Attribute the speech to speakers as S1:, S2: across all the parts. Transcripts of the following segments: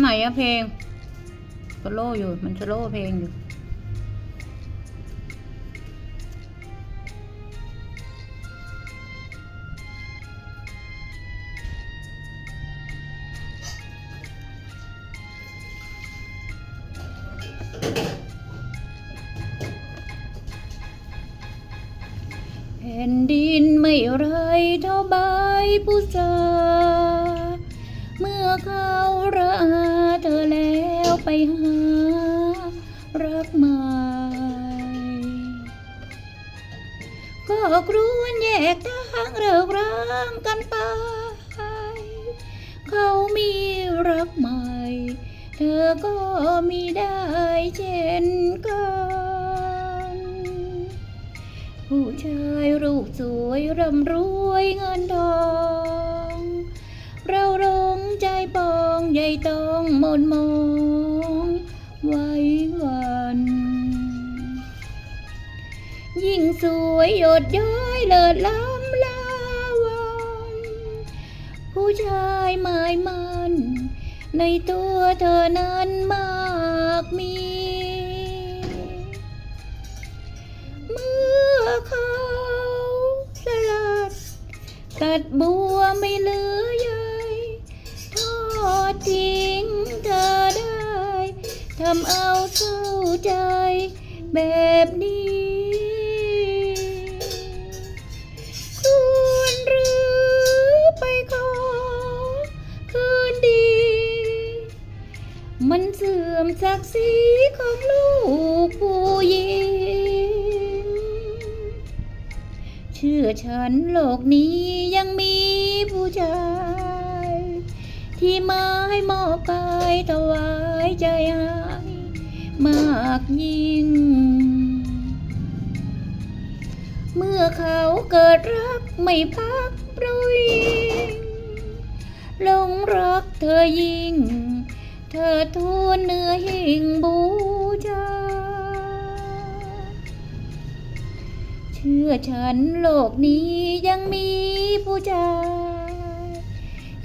S1: ไหนอะเพลงสโลอยู่ มันสโลเพลงอยู่ แผ่นดินไม่ไรเท่าใบพุทราเมื่อ เขาระอาเธอแล้วไปหา รักใหม่ก็ครวนแยกทางเลิกร้างกันไป เขามีรักใหม่ เธอก็มีได้เช่นกัน ผู้ชายรูปสวยร่ำรวยเงินทอง เราลงใจปอ ใหญ่ต้องมนมองไว้วัน ยิ่งสวยหยดย้อยเลิศล้ำลาวันผู้ชายหมายมันในตัวเธอนั้นมากมี เมื่อเขาสลัด ตัดบัวไม่เลือำเอาเศร้าใจแบบนี้ ควรหรือไปขอคืนดี มันเสื่อมศักดิ์ศรีของลูกผู้หญิง เชื่อฉันโลกนี้ยังมีผู้ชาย ที่มาให้มอบกายถวายใจให้ มากยิ่ง เมื่อเขาเกิดรักไม่พักปรุยลงรักเธอยิ่ง เธอทูลเนื้อหิ่งบูชาเชื่อฉันโลกนี้ยังมีผู้ชาย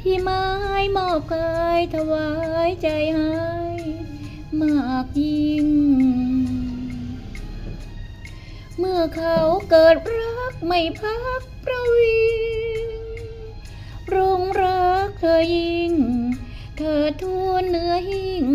S1: ที่มาให้มอบกายถวายใจให้ากยิ่ง เมื่อเขาเกิดรักไม่พักประวิงรงรักเธอยิ่ง เธอทวนเนื้อหิ่ง